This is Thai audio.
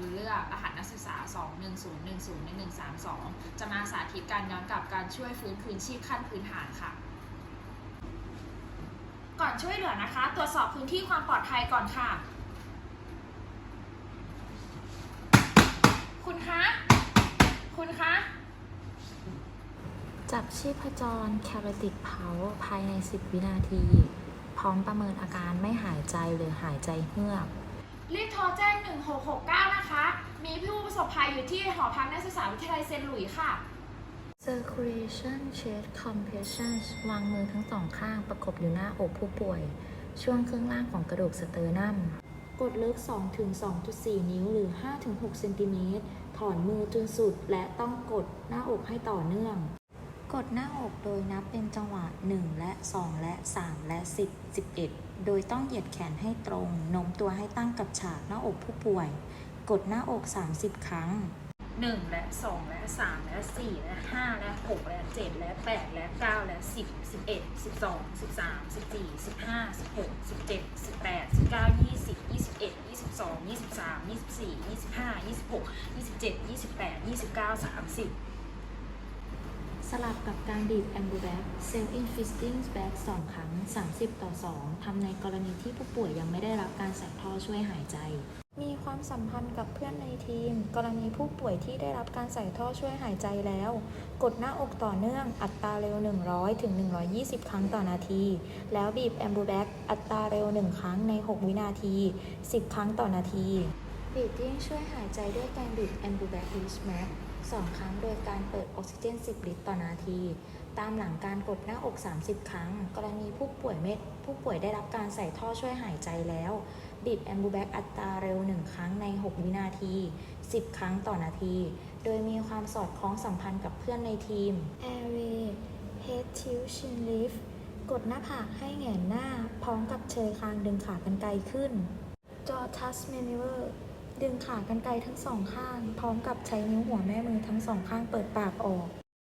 กับรหัสนักศึกษา 210101132 จะมาสาธิตการย้อนกลับการช่วยฟื้นคืนชีพขั้นพื้นฐานค่ะ ก่อนช่วยเหลือนะคะ ตรวจสอบพื้นที่ความปลอดภัยก่อนค่ะ คุณคะ คุณคะ จับชีพจรแคลติกเพาภายใน 10 วินาที พร้อมประเมินอาการไม่หายใจหรือหายใจเฮือก รีบโทรแจ้ง 1669 นะคะ มีผู้ประสบภัยอยู่ที่หอพักนักศึกษาวิทยาลัยเซนต์หลุยส์ค่ะ circulation chest compression วางมือทั้งสองข้างประกบอยู่หน้าอกผู้ป่วย ช่วงครึ่งล่างของกระดูกสเตอร์นัม กดลึก 2-2.4 นิ้วหรือ 5-6 เซนติเมตร ถอนมือจนสุดและต้องกดหน้าอกให้ต่อเนื่อง กดหน้าอกโดยนับเป็นจังหวะ 1 และ 2 และ 3 และ 10 11 โดยต้องเหยียดแขนให้ตรงโน้มตัวให้ตั้งกับฉากหน้าอกผู้ป่วย กดหน้าอก 30 ครั้ง 1 และ 2 และ 3 และ 4 และ 5 และ 6 และ 7 และ 8 และ 9 และ 10 11 12 13 14 15 16 17 18 19 20 21 22 23 24 25 26 27 28 29 30 สลับกับการบีบแอมบูแบ็กเซลล์อินฟิสติ้งแบ็ก2ครั้ง 30 ต่อ 2 ทำในกรณีที่ผู้ป่วยยังไม่ได้รับการใส่ท่อช่วยหายใจ มีความสัมพันธ์กับเพื่อนในทีม กรณีผู้ป่วยที่ได้รับการใส่ท่อช่วยหายใจแล้ว กดหน้าอกต่อเนื่องอัตราเร็ว 100 ถึง 120 ครั้งต่อนาที แล้วบีบแอมบูแบ็กอัตราเร็ว 1 ครั้งใน 6 วินาที 10 ครั้งต่อนาที บีบยิ่งช่วยหายใจด้วยการบีบแอมบูแบ็กลิชแม็กสองครั้งโดยการเปิดออกซิเจน 10 ลิตรต่อนาที ตามหลังการกดหน้าอก 30 ครั้ง กรณีผู้ป่วยเม็ดผู้ป่วยได้รับการใส่ท่อช่วยหายใจแล้ว บีบแอมบูแบ็กอัตราเร็ว 1 ครั้งใน 6 วินาที 10 ครั้งต่อนาที โดยมีความสอดคล้องสัมพันธ์กับเพื่อนในทีม Airway Head Tilt Chin Lift กดหน้าผากให้แหงนหน้า พร้อมกับเชยคางดึงขากรรไกรขึ้น Jaw Touch Maneuver ดึงขากรรไกรทั้งสองข้าง พร้อมกับใช้นิ้วหัวแม่มือทั้งสองข้างเปิดปากออก